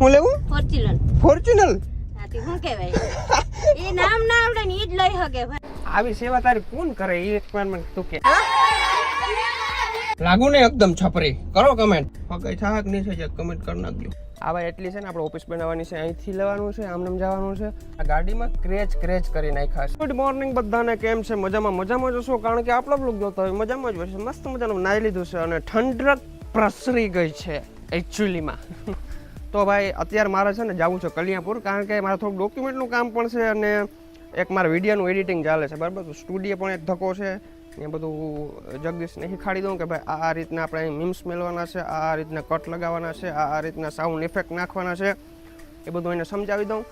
હું? લેવું? Fortuner Fortuner આથી શું કહેવાય? એ નામ ના આવડે ને ઈ જ લઈ હકે ભાઈ. આવી સેવા તારી કોણ કરે? એ એક વાર મને તું કે. લાગુ ને એકદમ છપરી. કરો કમેન્ટ પગઈ થાક નહીં છે જે કમેન્ટ કરી નાખજો. આવા એટલી છે ને આપણે ઓફિસ બનાવવાની છે અહીંથી લેવાનું છે આમનામ જવાનું છે. આ ગાડીમાં ક્રેચ ક્રેચ કરી નાખ્યા છે. ગુડ મોર્નિંગ બધાને કેમ છે? મજામાં? મજામાં જશો કારણ કે આપણો બ્લોગ જોતો હોય મજામાં જ હોય છે. મસ્ત મજાનું નાઈ લીધું છે અને ઠંડક પ્રસરી ગઈ છે એકચ્યુઅલીમાં તો ભાઈ, અત્યારે મારે છે ને જવું છે કલ્યાણપુર, કારણ કે મારે થોડુંક ડોક્યુમેન્ટનું કામ પણ છે અને એક મારા વિડીયોનું એડિટિંગ ચાલે છે, બરાબર? સ્ટુડિયો પણ એક ધક્કો છે. એ બધું જગદીશને શીખાડી દઉં કે ભાઈ, આ રીતના આપણે મીમ્સ મેળવાના છે, આ રીતના કટ લગાવવાના છે, આ રીતના સાઉન્ડ ઇફેક્ટ નાખવાના છે. એ બધું એને સમજાવી દઉં.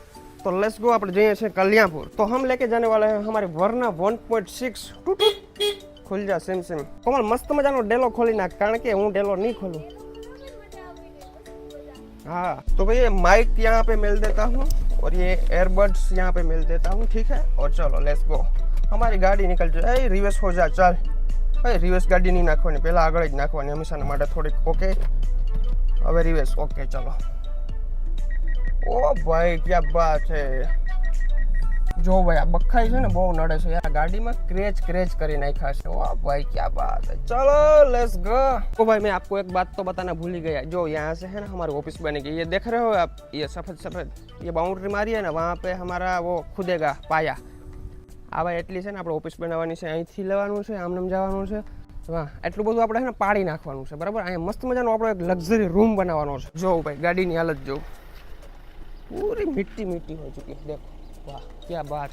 તો લેટ્સ ગો આપણે જઈએ છીએ કલ્યાણપુર. તો હમ લેકે જાને વાલા હે હમારે વરના વન પોઈન્ટ સિક્સ ખુલ જા સેમ સેમ કોમલ મસ્ત મજાનો ડેલો ખોલી નાખ, કારણ કે હું ડેલો નહીં ખોલું. हाँ तो भैया माइक यहाँ पे मिल देता हूँ और ये एयरबड्स यहाँ पे मिल देता हूँ ठीक है और चलो लेट्स गो हमारी गाड़ी निकल जाए रिवर्स हो जा चल ભાઈ રિવર્સ ગાડી નહીં નાખવાની પહેલાં આગળ જ નાખવાની હંમેશાના માટે થોડીક ઓકે હવે રિવર્સ ઓકે ચલો ઓ ભાઈ ક્યાં બાત છે જો ભાઈ આ બખાઈ છે ને બહુ નડે છે યાર ગાડીમાં ક્રેચ ક્રેચ કરી નાખ્યા છે ઓ भाई क्या बात है चलो लेट्स गो ओ भाई मैं आपको एक बात तो बताना भूल ही गया जो यहाँ से है ना हमारी ऑफिस बनेगी ये देख रहे हो आप ये सफेद सफेद ये बाउंड्री मारी है ना वहाँ पे हमारा वो खुदेगा पाया આ ભાઈ એટલી છે ને આપણે ઓફિસ બનાવવાની છે અહીંથી લેવાનું છે આમનામ જવાનું છે હા એટલું બધું આપણે છે ને પાડી નાખવાનું છે બરાબર અહીંયા મસ્ત મજાનો આપણો એક લક્ઝરી રૂમ બનાવવાનો છે જો ભાઈ ગાડીની હાલત જો पूरी मिट्टी मिट्टी हो चुकी है देखो वाह क्या बात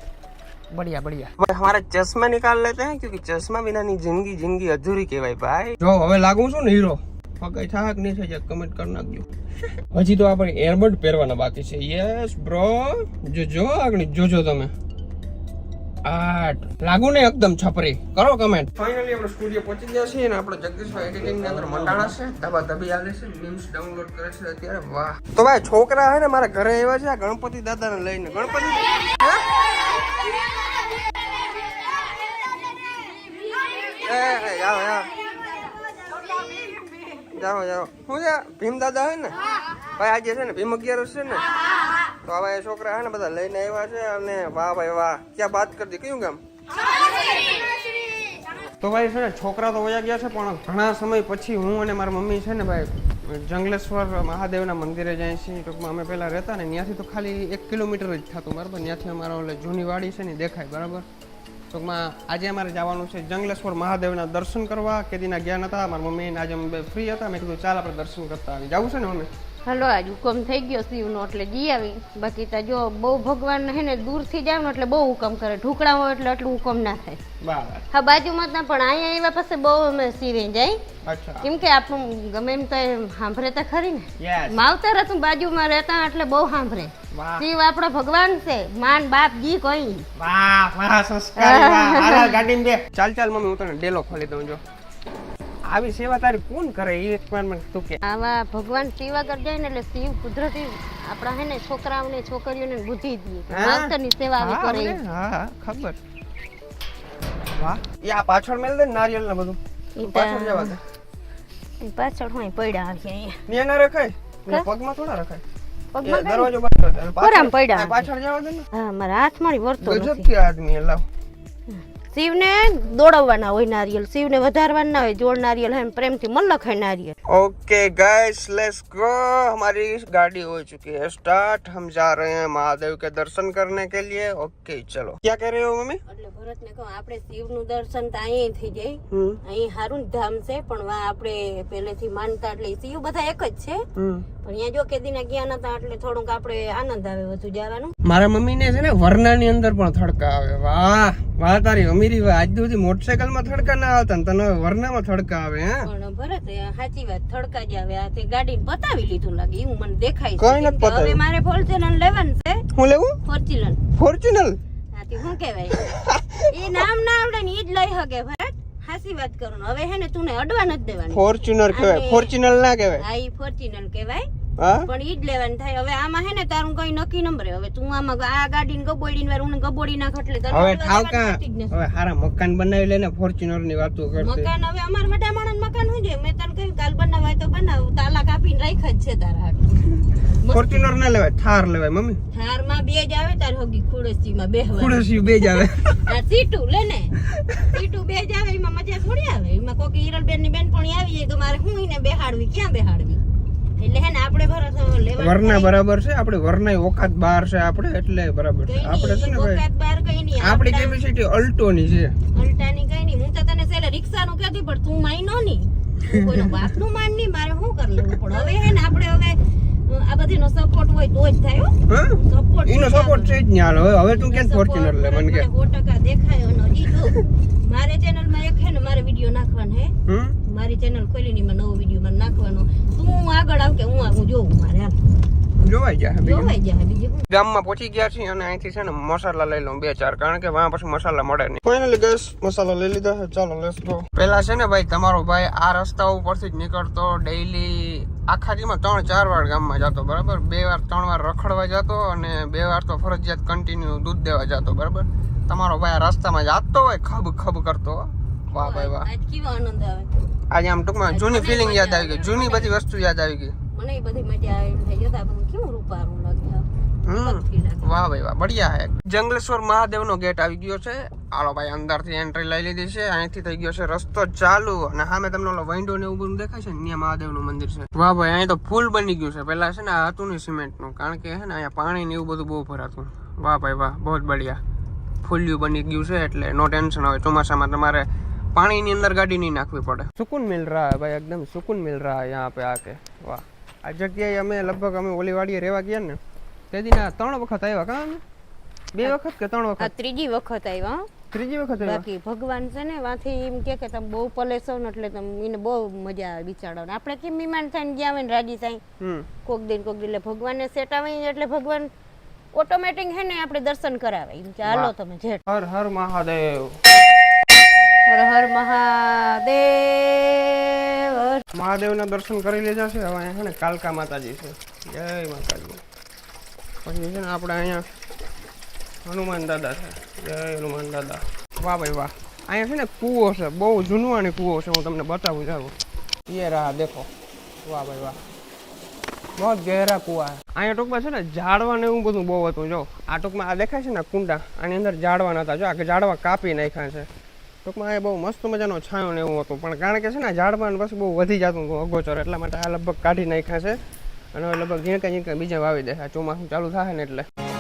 बढ़िया बढ़िया भाई हमारा चश्मा निकाल लेते हैं क्योंकि चश्मा बिना ની જિંદગી જિંદગી અધૂરી કહેવાય ભાઈ જો હવે લાગુ છું ને હીરો પગઈ થાક નહીં થઈ જાય કમેન્ટ કરી નાખજો હજી તો આપણે એરબડ પહેરવાના બાકી છે યસ બ્રો જો જો આગળ જોજો તમે આઠ. લાગુ ને એકદમ છપરી. કરો કમેન્ટ ફાઇનલી આપણે સ્ટુડિયો પહોંચી ગયા છીએ ને આપણે જગદીશભાઈ એડિટિંગની અંદર મંડાણા છે. દબા દબી આલે છે. મીમ્સ ડાઉનલોડ કરે છે અત્યારે. વાહ. તો ભાઈ છોકરા હે ને મારા ઘરે આવ્યા છે આ ગણપતિ દાદાને લઈને. ગણપતિ હે? એ, એ, જાઓ જાઓ. જાઓ જાઓ. શું છે? ભીમ દાદા હે ને? ભાઈ આજે છે ને ભીમ અગિયારસ છે ને? તો એ છોકરા હે ને બધા લઈને આવ્યા છે અને વાહ ભાઈ વાહ. ક્યાં વાત કરી દી, કયું ગામ? તો ભાઈ છે ને, છોકરા તો વયા ગયા છે, પણ ઘણા સમય પછી હું અને મારી મમ્મી છે ને ભાઈ, જંગલેશ્વર મહાદેવના મંદિરે જાય છે. ટૂંકમાં અમે પહેલાં રહેતા ને, ત્યાંથી તો ખાલી એક કિલોમીટર જ થતું બરાબર. ત્યાંથી અમારો એટલે જૂની વાડી છે ને દેખાય બરાબર. ટૂંકમાં આજે અમારે જવાનું છે જંગલેશ્વર મહાદેવના દર્શન કરવા. કેદીના ગયા નતા, મારા મમ્મી આજે અમે ફ્રી હતા. મેં કીધું ચાલ આપણે દર્શન કરતા આવી જવું છે ને મમ્મી? હલો આજ હુકમ થઈ ગયો શિવનો એટલે જઈ આવી. બાકી તો જો બહુ ભગવાન હે ને દૂરથી જાવ ને એટલે બહુ હુકમ કરે. ઢુકડા હોય એટલે એટલું હુકમ ના થાય. હા બાજુમાં ના પણ અહીંયા એવા પાસે બહુ અમે શિવે જાય. કેમ કે આપણું ગમે એમ તો સાંભળે તો ખરી ને. માવતર હતું બાજુમાં રહેતા એટલે બહુ સાંભળે. શિવ આપણો ભગવાન છે. માન બાપ જી કોઈ. વાહ વાહ સંસ્કારી ચાલ ચાલ મમ્મી હું તને ડેલો ખોલી દઉં જો. આવી સેવા તારી કોણ કરે એ મને તું કે. આવા ભગવાન શિવ આગળ જાય ને એટલે શિવ કુદરતી આપણા હે ને છોકરાઓને છોકરીઓને બુદ્ધિ દે. હા? સેવા આવી કરે હા ખબર. વાહ. એ આ પાછળ મેલ દે નારિયેલ ને બધું. પાછળ જવા દે. પાછળ હોય પડ્યા આવી અહીંયા. ને ના રખાય? પગમાં થોડા રખાય? પગમાં દરવાજો બંધ કર પાછળ પડ્યા. પાછળ જવા દે ને. હા મારા હાથમાં વર્તો ગજબ કે આદમી લાવ. શિવને દોડવવાના હોય નારિયેલ શિવને વધારવાના ના હોય જોડ નારિયેલ હોય એમ પ્રેમથી મન લખાય નારિયેલ ओके गाइस लेट्स गो हमारी गाड़ी हो चुकी है स्टार्ट हम जा रहे हैं महादेव के दर्शन करने के लिए ओके चलो क्या कह रहे हो मम्मी એટલે ભરતને કહો આપણે શિવનું દર્શન તો અહીં થઈ જાય हम्म અહીં સારું જ ધામ છે પણ વા આપણે પહેલેથી માનતા એટલે શિવ બધા એક જ છે हम्म પણ અહીંયા જો કેદીના ગયા નતા એટલે થોડુંક આપણે આનંદ આવે વધુ જવાનું મારા મમ્મી ને છે ને વરનાની અંદર પણ થડકા આવે વાહ વાહ તારી અમીરી આજ સુધી મોટરસાયકલમાં થડકા ના આવતા ને તને વરનામાં થડકા આવે હે? પણ ભરત સાચી વાત થડકા જ આવે. આ તે ગાડી પતાવી લીધું લાગે એવું મને દેખાય છે. કોઈ નથી કેમ હવે મારે ફોર્ચ્યુનર લેવાનું છે. હું લેવું? ફોર્ચ્યુનર ફોર્ચ્યુનર હાથી શું કહેવાય? એ નામ ના આવડે ને ઈ જ લઈ હગે ભરત. હાસી વાત કરું ને. હવે હે ને તું અડવા નથી દેવાની. ફોર્ચ્યુનર કહેવાય. ફોર્ચ્યુનર ના કહેવાય. આ ઈ ફોર્ચ્યુનર કહેવાય. હા પણ ઈ જ લેવાનું થાય. હવે આમાં હે ને તારું કઈ નક્કી નંબર હવે તું આમાં આ ગાડીને ગબોડી ને હું ગબોડી નાખ એટલે હવે અડવા ઠાવ દેવાની કા? થતી જ હવે હારા મકાન બનાવી લે ને ફોર્ચ્યુનરની વાતો કરતી મકાન હવે અમાર મટા માણસ મકાન હું જોઈએ? મેં તને કહ્યું કાલ બનાવાય તો બનાવ. તાલા કાપીને રાખ જ છે તારા ફોર્ચ્યુનર ના લેવાય થાર લેવાય મમ્મી. હારમાં બે જ આવે તાર હોગી ખુડસીમાં બેહવા ખુડસી બે જ આવે. આ સીટુ લે ને. સીટુ બે જ આવે એમાં મજા થોડી આવે. એમાં કોકી હિરલ બેનની બેન પણ આવી જાય તો મારે હું એને બેહાડવી? ક્યાં બેહાડવી? વરના બરાબર છે આપણે વરના ઓકાત બાર છે આપણે એટલે બરાબર છે. આપણે છે ને ભાઈ આપણી કેપેસિટી છે. અલ્ટાની કઈ નહીં હું તો તને સેલે કહેતી પણ તું માયનો નહીં. તું કોઈનો બાપનું માન નહીં મારે શું કરી લેવું? પણ હવે હે ને આપણે હવે આ બધીનો સપોર્ટ હોય તો જ થાય હો. સપોર્ટ એનો સપોર્ટ છે જ નહીં હાલ હવે તું ક્યાં ફોર્ચ્યુનર લે મને કે. દેખાય જો ચેનલમાં એક હે ને મારે વીડિયો નાખવાનો હે મારી ચેનલ ખોલી ની નવો વીડિયો માં નાખવાનો. તું આગળ આવ કે હું આવું જોઉં મારે હાલ જોવાઈ જાય જોવાઈ જાય બીજું? ગામમાં પહોંચી ગયા છીએ અને અહીંથી છે ને મસાલા લઈ લઉં બે ચાર કારણ કે વાં પછી મસાલા મળે નહીં. ફાઇનલી ગેસ મસાલા લઈ લીધા છે ચાલો લેટ્સ ગો પેલા છે ને ભાઈ તમારો ભાઈ આ રસ્તા ઉપરથી જ નીકળતો ડેઈલી આખા દીમાં ત્રણ ચાર વાર ગામમાં જતો બરાબર? બે વાર ત્રણ વાર રખડવા જતો અને બે વાર તો ફરજિયાત કન્ટિન્યુ દૂધ દેવા જતો બરાબર? તમારો ભાઈ આ રસ્તામાં જાતો હોય ખબ ખબ કરતો વાહ ભાઈ વાહ. આજે આમ ટૂંકમાં જૂની ફિલિંગ યાદ આવી ગઈ જૂની બધી વસ્તુ યાદ આવી ગઈ. મને એ બધી મજા આવે એમ થાય જોતા બધું કેવું રૂપારું લાગે આ. હમ અલગથી લાગે. વાહ ભાઈ વાહ બઢિયા હે જંગલેશ્વર મહાદેવનો ગેટ આવી ગયો છે આલો ભાઈ અંદરથી એન્ટ્રી લઈ લીધી છે અહીંથી થઈ ગયો છે રસ્તો ચાલુ અને સામે તમને ઓલો વિન્ડો ને એવું બધું દેખાય છે ને ત્યાં મહાદેવનું મંદિર છે વાહ ભાઈ અહીં તો ફૂલ બની ગયું છે પેલા છે ને આ હતું નહીં સિમેન્ટનું કારણ કે છે ને અહીંયા પાણી ને એવું બધું બહુ ભરાતું વાહ ભાઈ વાહ બહુ જ બઢિયા ફૂલ્યું બની ગયું છે એટલે નો ટેન્શન હવે ચોમાસામાં તમારે પાણીની અંદર ગાડી નહીં નાખવી પડે સુકૂન મિલ રહા હે ભાઈ એકદમ સુકૂન મિલ રહા હે यहाँ पे आके વાહ આ જગ્યાએ અમે લગભગ અમે ઓલીવાડીએ રહેવા ગયા ને તે ના ત્રણ વખત આવ્યા કા બે વખત કે ત્રણ વખત? ત્રીજી વખત આવ્યા ત્રીજી વખત બાકી ભગવાન છે ને વાથી એમ કે કે તમે બહુ પલેસો ને એટલે તમે એને બહુ મજા આવે બિચારાને. આપણે કેમ મહેમાન થઈને ગયા હોય ને રાજી થાય. કોક દિન કોક દિન એટલે ભગવાનને સેટ આવે એટલે ભગવાન ઓટોમેટિક હે ને આપણે દર્શન કરાવે. એમ કે હાલો તમે જેઠ. હર હર મહાદેવ. હર હર મહાદેવ. મહાદેવના દર્શન કરી લેજા છે. હવે અહીંયા છે ને કાલકા માતાજી છે. જય માતાજી. પછી છે ને આપણે અહીંયા હનુમાન દાદા છે. જય હનુમાન દાદા. વાહ ભાઈ વાહ. અહીંયા છે ને કૂવો છે. બહુ જૂનવાણી કૂવો છે. હું તમને બતાવું જાઉં. એ રાહ દેખો. વાહ ભાઈ વાહ. બહુ ગહેરા કુવા અહીંયા ટૂંકમાં છે ને ઝાડવા ને એવું બધું બહુ હતું. જો, આ ટૂંકમાં આ દેખાય છે ને કુંડા. આની અંદર ઝાડવા નતા જો, આ ઝાડવા કાપી નાખ્યા છે. ટૂંકમાં એ બહુ મસ્ત મજાનો છાંયો ને એવું હતું. પણ કારણ કે છે ને ઝાડમાં પછી બહુ વધી જતું હતું અગોચર, એટલા માટે આ લગભગ કાઢી નાખ્યા છે. અને લગભગ ઝીણકા ઝીણકા બીજા વાવી દે. આ ચોમાસું ચાલુ થાય ને એટલે.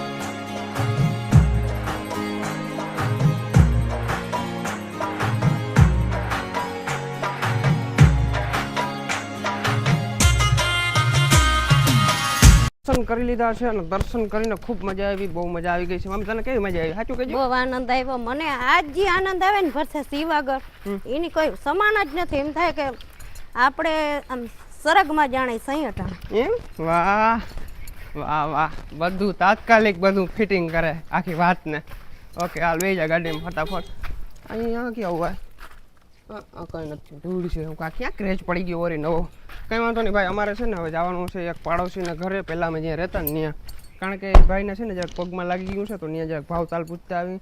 દર્શન કરી લીધા છે અને દર્શન કરીને ખૂબ મજા આવી બહુ મજા આવી ગઈ છે. મમ્મી તને કેવી મજા આવી? સાચું કહેજો. બહુ આનંદ આવ્યો. મને આજ જે આનંદ આવે ને ભરસે શિવાગર એની કોઈ સમાન જ નથી. એમ થાય કે આપણે આમ સરગમાં જાણે હતા એમ? વાહ વાહ વાહ. બધું તાત્કાલિક બધું ફિટિંગ કરે આખી વાતને. ઓકે હાલ બે જા ગાડીમાં ફટાફટ. અહીંયા કેવું હોય કાંઈ નથી ધૂળ છે હું કાંઈ ક્યાં ક્રેચ પડી ગયો ઓરી નવો કંઈ વાંધો નહીં ભાઈ અમારે છે ને હવે જવાનું છે એક પાડોશીના ઘરે પહેલાં અમે જ્યાં રહેતા ને ત્યાં કારણ કે ભાઈને છે ને જરાક પગમાં લાગી ગયું છે તો ત્યાં જરાક ભાવ ચાલ પૂછતા આવી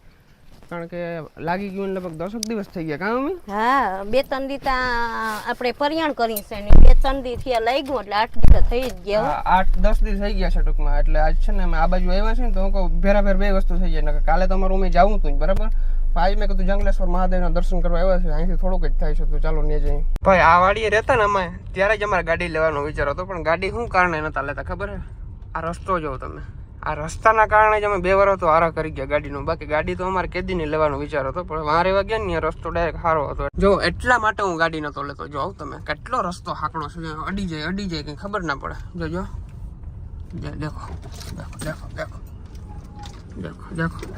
કારણ કે લાગી ગયું લગભગ દસક દિવસ થઈ ગયા કાં અમે હા બે ત્રણ દી આપણે પરિયાણ કરી છે ને બે ત્રણ દી થી લઈ ગયું એટલે આઠ દિવસ થઈ ગયા આઠ દસ દિવસ થઈ ગયા છે ટૂંકમાં એટલે આજ છે ને અમે આ બાજુ આવ્યા છે ને તો હું કહું ભેરા બે વસ્તુ થઈ જાય કાલે તમારું અમે જવું હતું બરાબર? આજ મેં કીધું જંગલેશ્વર મહાદેવના દર્શન કરવા આવ્યા છે અહીંથી થોડુંક જ થાય છે, તો ચાલો ને જઈએ. ભાઈ, આ વાડીએ રહેતા ને અમે, ત્યારે જ અમારે ગાડી લેવાનો વિચાર હતો, પણ ગાડી શું કારણે નતા લેતા ખબર હે આ રસ્તો જોવો તમે. આ રસ્તાના કારણે જ અમે બે વાર તો હારા કરી ગયા ગાડીનો. બાકી ગાડી તો અમારે કેદીને લેવાનો વિચાર હતો, પણ મારે એવા ગયા ને રસ્તો ડાયરેક્ટ સારો હતો. જો, એટલા માટે હું ગાડી નતો લેતો. જો તમે, કેટલો રસ્તો હાકડો છે અડી જાય અડી જાય, કંઈ ખબર ના પડે. જો જો. જે- દેખો દેખો દેખો દેખો. દેખો દેખો.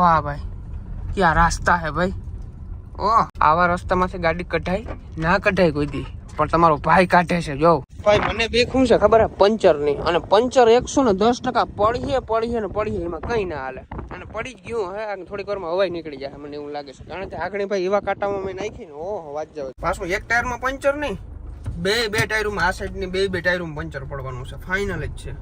વાહ, ભાઈ. ક્યાં રાસ્તા હે ભાઈ? ઓહ. આવા રસ્તામાંથી ગાડી કઢાય? ના કઢાય કોઈ દી. પણ તમારો ભાઈ કાઢે છે જો. ભાઈ મને બે શું છે ખબર હે? પંચરની અને પંચર એકસો ને દસ ટકા પડીએ પડીએ ને પડીએ એમાં કઈ ના હાલે. અને પડી જ ગયું હે થોડીક વારમાં હવાઈ નીકળી જાય મને એવું લાગે છે. કારણ કે આગળ ભાઈ એવા કાંટામાં મેં નાખી ને ઓહો વાત જાવ પાછું એક ટાયરમાં પંચર નહીં બે બે ટાયરમાં આ સાઈડની બે બે ટાયરમાં પંચર પડવાનું છે. ફાઇનલ જ છે.